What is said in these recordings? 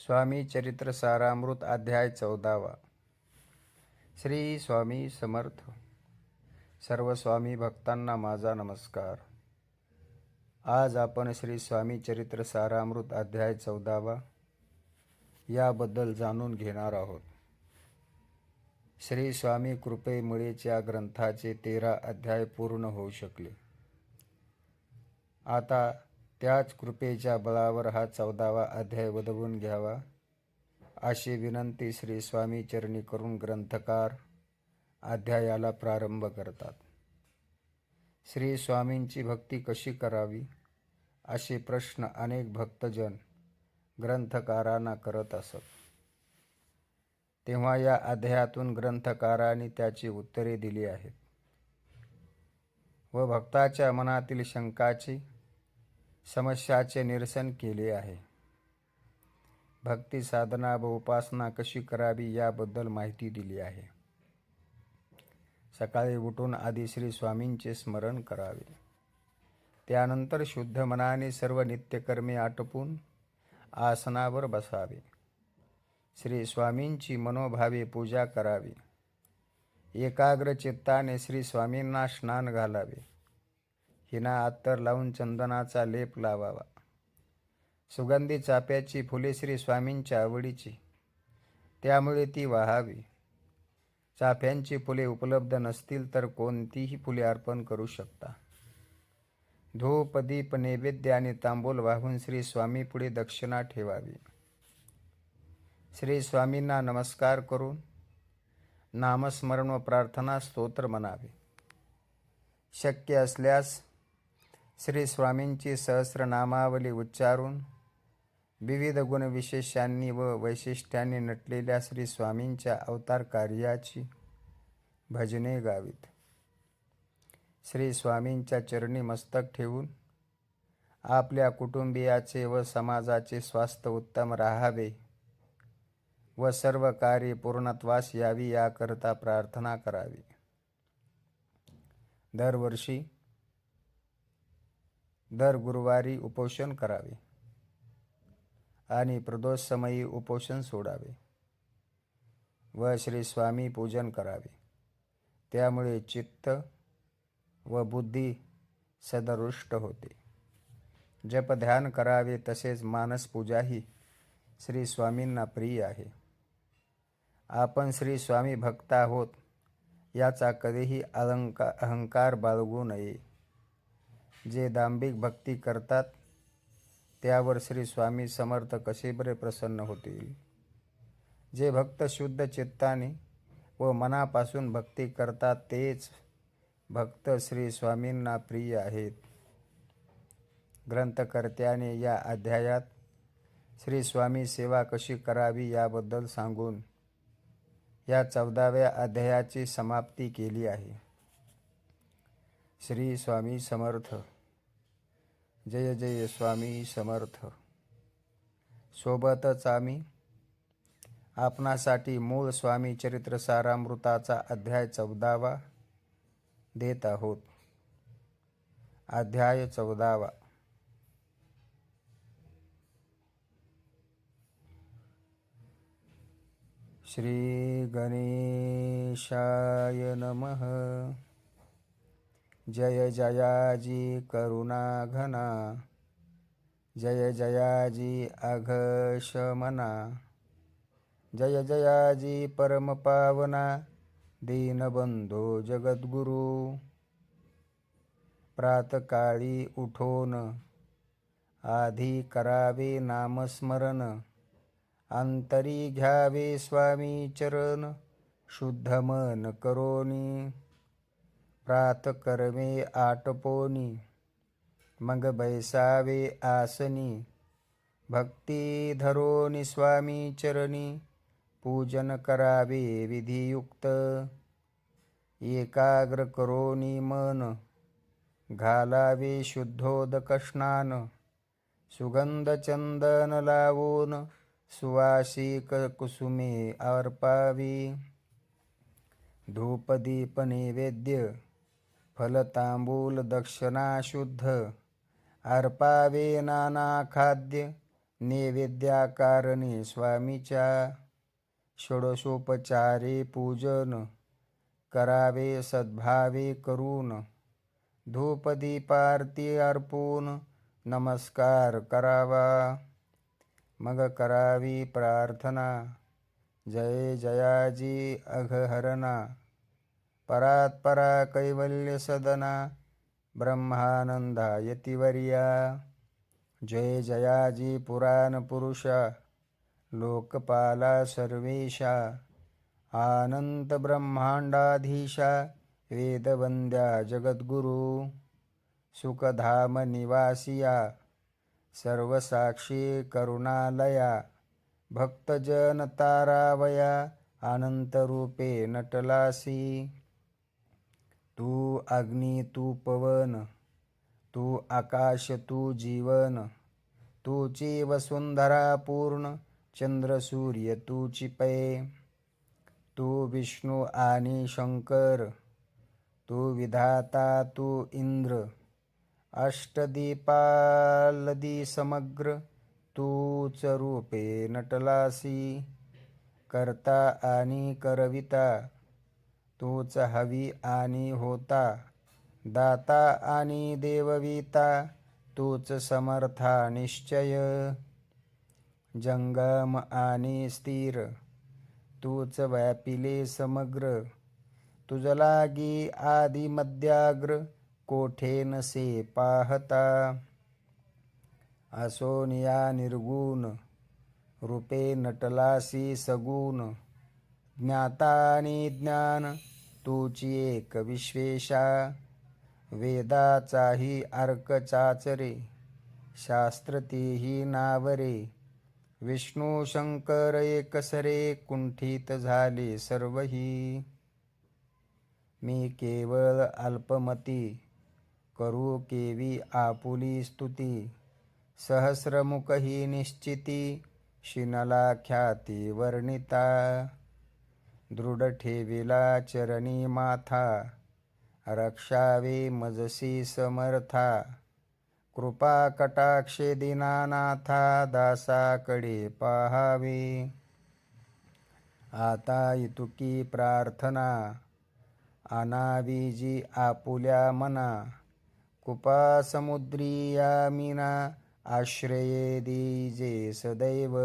स्वामी चरित्र सारामृत अध्याय चौदावा. श्री स्वामी समर्थ. सर्व स्वामी भक्तांना माझा नमस्कार. आज आपण श्री स्वामी चरित्र सारामृत अध्याय चौदावा याबद्दल जाणून घेणार आहोत. श्री स्वामी कृपेमुळेच्या ग्रंथाचे तेरा अध्याय पूर्ण होऊ शकले. आता त्याच कृपेच्या बळावर हा चौदावा अध्याय वदवून घ्यावा. अशी विनंती श्री स्वामी चरणी करून ग्रंथकार अध्यायाला प्रारंभ करतात. श्री स्वामींची भक्ती कशी करावी? असे प्रश्न अनेक भक्तजन ग्रंथकारांना करत असत. तेव्हा या अध्यायातून ग्रंथकाराने त्याची उत्तरे दिली आहेत. व भक्ताच्या मनातील शंकाची समस्याचे निरसन केले आहे. भक्ती साधना व उपासना कशी करावी याबद्दल माहिती दिली आहे. सकाळी उठून आधी श्री स्वामींचे स्मरण करावे. त्यानंतर शुद्ध मनाने सर्व नित्यकर्मे आटपून आसनावर बसावे. श्री स्वामींची मनोभावे पूजा करावी. एकाग्र चित्ताने श्री स्वामींना स्नान घालावे. हिना अत्तर लावून चंदनाचा लेप लावावा. सुगंधी चाप्याची फुले श्री स्वामींच्या आवडीची. त्यामुळे ती वाहावी. चाफ्यांची फुले उपलब्ध नसतील तर कोणतीही फुले अर्पण करू शकता. धूप दीप नैवेद्य आणि तांबूल वाहून श्री स्वामीपुढे दक्षिणा ठेवावी. श्री स्वामींना नमस्कार करून नामस्मरण व प्रार्थना स्तोत्र म्हणावे. शक्य असल्यास श्री स्वामींची सहस्रनामावली उच्चारून विविध गुणविशेषांनी व वैशिष्ट्यांनी नटलेल्या श्री स्वामींच्या अवतार कार्याची भजने गावीत. श्री स्वामींच्या चरणी मस्तक ठेवून आपल्या कुटुंबियाचे व समाजाचे स्वास्थ्य उत्तम राहावे व सर्व कार्य पूर्णत्वास यावी याकरता प्रार्थना करावी. दरवर्षी दर गुरुवारी उपोषण करावे आणि प्रदोषसमयी उपोषण सोडावे व श्री स्वामी पूजन करावे. त्यामुळे चित्त व बुद्धी सदरुष्ट होते. जप ध्यान करावे तसेच मानस पूजाही श्री स्वामींना प्रिय आहे. आपण श्री स्वामी भक्त आहोत याचा कधीही अलंका अहंकार बाळगू नये. जे दांभिक भक्ती करतात त्यावर श्री स्वामी समर्थ कसे बरे प्रसन्न होतील. जे भक्त शुद्ध चित्ताने व मनापासून भक्ती करतात तेच भक्त श्री स्वामींना प्रिय आहेत. ग्रंथकर्त्याने या अध्यायात श्री स्वामी सेवा कशी करावी याबद्दल सांगून या चौदाव्या अध्यायाची समाप्ती केली आहे. श्री स्वामी समर्थ. जय जय स्वामी समर्थ. सोबतच आम्ही आपणासाठी मूळ स्वामी चरित्र सारामृताचा अध्याय चौदावा देत आहोत. अध्याय चौदावा. श्री गणेशाय नमः. जय जयाजी करुणाघना जय जयाजी अघशमना। जय जयाजी परमपावना दीनबंधो जगद्गुरु। प्रातकाळी उठोन आधी करावे नामस्मरण अंतरी घ्यावे स्वामी चरण शुद्ध मन करोनी। प्रातकर्मे आटपोनी मग बैसावे आसनी भक्ती धरोनी स्वामी चरणी पूजन करावे विधियुक्त एकाग्र करोनी मन घालावे शुद्धोदकष्णान सुगंध चंदन लावून सुवासिक कुसुमे अर्पावी धूपदीप नैवेद्य फलतांबूल दक्षिणा शुद्ध अर्पावे नाना खाद्य नैवेद्याकारणे स्वामीच्या षोडशोपचारे पूजन करावे सद्भावे करून धूपदीपारती अर्पून नमस्कार करावा. मग करावी प्रार्थना जय जयाजी अघहरणा. परात्परा कैवल्यसदना कैवल्य सदना ब्रह्मानंदा यतिवर्या जय जयाजी पुराण लोकपाला सर्वेशा। आनंद ब्रह्मांडाधीशा वेदवंद्या जगद्गुरु। सुखधाम निवासिया सर्वसाक्षी करुणालया। भक्तजन तारावया नटलासी। तू अग्नी तू पवन तू आकाश तू जीवन तूची वसुंधरा पूर्ण चंद्र सूर्य तूची पै तू विष्णू आणि शंकर तू विधाता तू इंद्र अष्टदीपालदी समग्र तूच रूपे नटलासी करता आणि करविता तूच हवी आणि होता. दाता आणि देवविता तूच समर्था निश्चय. जंगम आणि स्थिर तूच व्यापिले समग्र. तुझलागी आदि मध्याग्र कोठे नसे पाहता. असोनिया निर्गुण रूपे नटलासी सगुण. ज्ञाताने ज्ञान तुची एक विश्वेशा. वेदाचाही अर्क चाचरे शास्त्रतेही नावरे. विष्णू शंकर एकसरे कुंठित झाले सर्वही. मी केवळ अल्पमती करू केवी आपुली स्तुती. सहस्रमुखही निश्चिती शिनला ख्याती वर्णिता. दृढ ठेविला चरणी माथा रक्षावे मजसी समर्था कृपा कटाक्षे दिनानाथा दासाकडे पाहावे. आता इतुकी प्रार्थना अनावीजी आपुल्या मना कुपा समुद्री मीना आश्रये दीजे सदैव.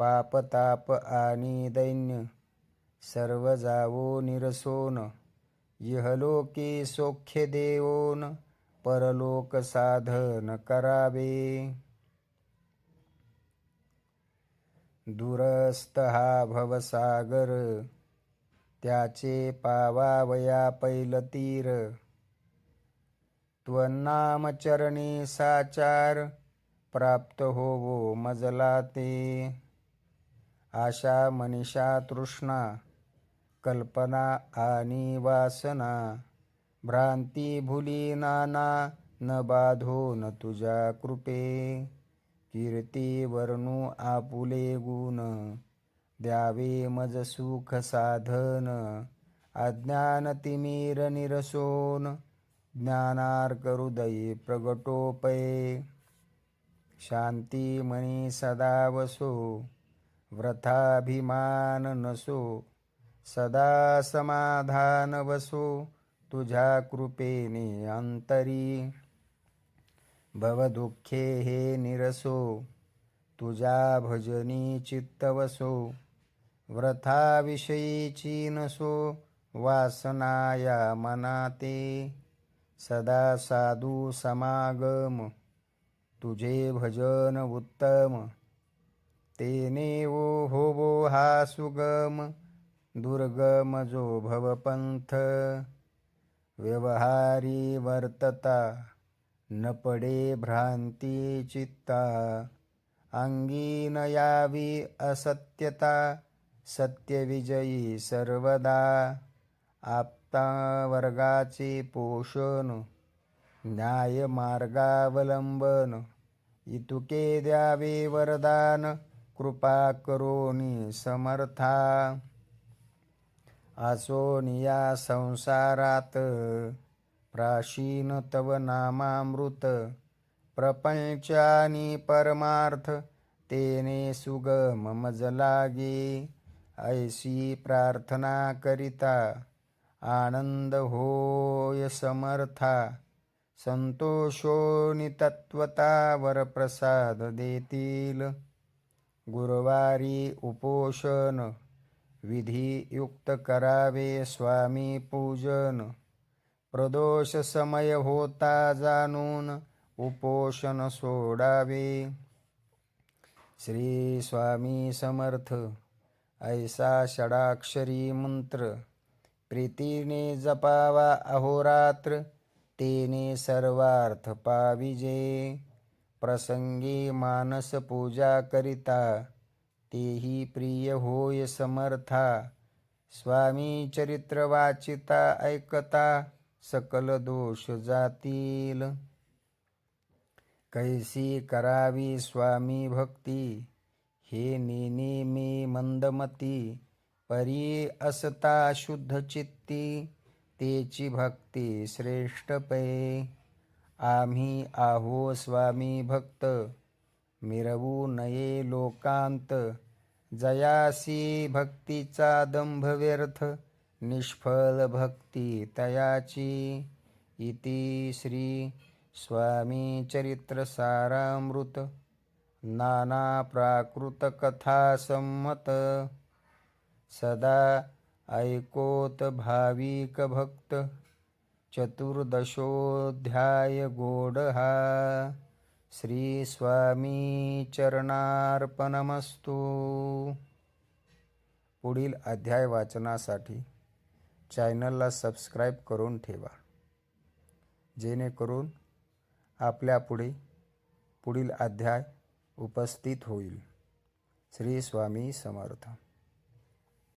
पापताप आणि दैन्य सर्व जावो निरसोन. इहलोके सौख्य देवोन परलोक साधन करावे. दुरस्त हा भवसागर त्याचे पावावया पैलतीर त्वन्नामचरणी साचार प्राप्त होवो मजला ते आशा मनीषा तृष्णा कल्पना आणि वासना भ्रांती भुली नाना न बाधो न तुझ्या कृपे कीर्ती वर्णू आपुले गुण द्यावे मज सुख साधन अज्ञान तिमीर निरसोन ज्ञानार्क प्रगटोपये शांती मनी सदा वसो व्रथाभिमान नसो सदा समाधान वसो तुझ्या कृपेने अंतरी भवदुःखे हे निरसो तुझ्या भजनी चित्तवसो व्रथाविषयीची नसो वासनाया मनाते। सदा साधू समागम तुझे भजन उत्तम। तेने ओ होवो हा सुगम दुर्गम जो भवपंथ व्यवहारी वर्तता न पडे भ्रांती चित्ता. अंगी न यावी असत्यता सत्यविजयी सर्वदा. आप्ता वर्गाचे पोषण न्याय मार्गावलंबन. इतुके द्यावे वरदान कृपा करोनी समर्था. आसोनिया संसारात प्राचीन तव नामामृत. प्रपंचानी परमार्थ तेने सुगम मज लागे ऐशी प्रार्थना करिता आनंद होय समर्था. संतोषोनि तत्वता वरप्रसाद देतील. गुरुवारी उपोषण. विधियुक्त करावे स्वामी पूजन. प्रदोष समय होता जाणून उपोषण सोडावे. श्री स्वामी समर्थ ऐसा षडाक्षरी मंत्र. प्रीतीने जपावा अहोरात्र तेने सर्वार्थ पाविजे. प्रसंगी मानस पूजा करिता तेही प्रिय होय समर्था। स्वामी चरित्र वाचिता ऐकता सकल दोष जातील। कैसी करावी स्वामी भक्ती हे नेने मी मंदमती। परी असता शुद्ध चित्ती तेची भक्ती श्रेष्ठ पै। आम्ही आहो स्वामी भक्त. मिरवू नये लोकांत. जयासी भक्तीचा दंभ व्यर्थ. निष्फल भक्ती तयाची. इति श्री स्वामी चरित्र सारामृत नाना प्राकृत कथा संमत. सदा ऐकोत भाविक भक्त चतुर्दशोध्याय गोड हा श्री स्वामी चरणार्पणमस्तू। पुढील अध्याय वाचनासाठी चॅनलला सबस्क्राईब करून ठेवा. जेणेकरून आपल्यापुढे पुढील अध्याय उपस्थित होईल. श्री स्वामी समर्थ.